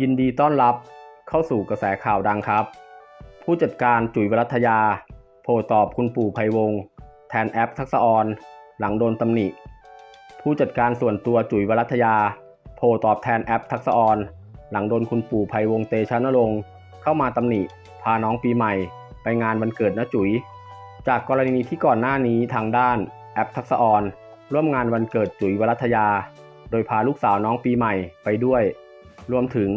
ยินดีต้อนรับเข้าสู่กระแสข่าวดังครับ ผู้จัดการจุ๋ยวรัตยา โพตอบคุณปู่ไพวงศ์แทนแอปทักษออน หลังโดนตำหนิ ผู้จัดการส่วนตัวจุ๋ยวรัตยา โพตอบแทนแอปทักษออน หลังโดนคุณปู่ไพวงศ์เตชะนรงค์เข้ามาตำหนิ พาน้องปีใหม่ ไปงานวันเกิดน้าจุ๋ย จากกรณีที่ก่อนหน้านี้ทางด้านแอปทักษออน ร่วมงานวันเกิดจุ๋ยวรัตยา โดยพาลูกสาวน้องปีใหม่ไปด้วย รวมถึง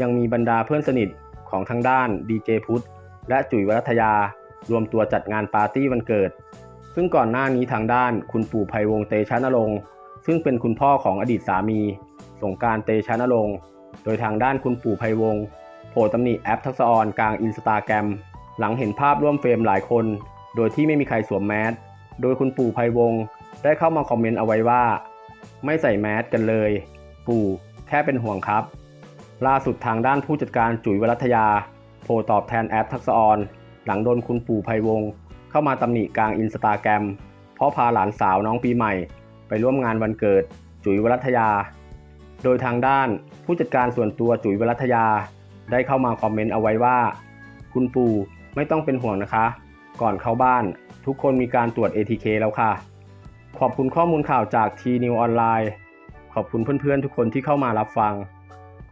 ยังมีบรรดาเพื่อนสนิทของทางด้านดีเจพุทธและจุ๋ยวรัตยารวมตัวจัดงานปาร์ตี้วันเกิด ซึ่งก่อนหน้านี้ทางด้านคุณปู่ไพวงเตชะนรงค์ซึ่งเป็นคุณพ่อของอดีตสามี สงการเตชะนรงค์โดยทางด้านคุณปู่ไพวงโผล่ตำหนิแอปทักษะออนกลางอินสตาแกรมหลังเห็นภาพร่วมเฟรมหลายคน โดยที่ไม่มีใครสวมแมสโดยคุณปู่ไพวงได้เข้ามาคอมเมนต์เอาไว้ว่า ไม่ใส่แมสกันเลย ปู่แค่เป็นห่วงครับ ล่าสุดทางด้านผู้จัดการจุ๋ยวรัตยา โพลตอบแทนแอปทักษออนหลังโดนคุณปู่ไพวงศ์เข้ามาตำหนิกลางอินสตาแกรมเพราะพาหลานสาวน้องปีใหม่ ไปร่วมงานวันเกิดจุ๋ยวรัตยา โดยทางด้านผู้จัดการส่วนตัวจุ๋ยวรัตยา ได้เข้ามาคอมเมนต์เอาไว้ว่า คุณปู่ไม่ต้องเป็นห่วงนะคะ ก่อนเข้าบ้านทุกคนมีการตรวจ ATK แล้วค่ะ ขอบคุณข้อมูลข่าวจาก T New ออนไลน์ ขอบคุณเพื่อนๆทุกคนที่เข้ามารับฟัง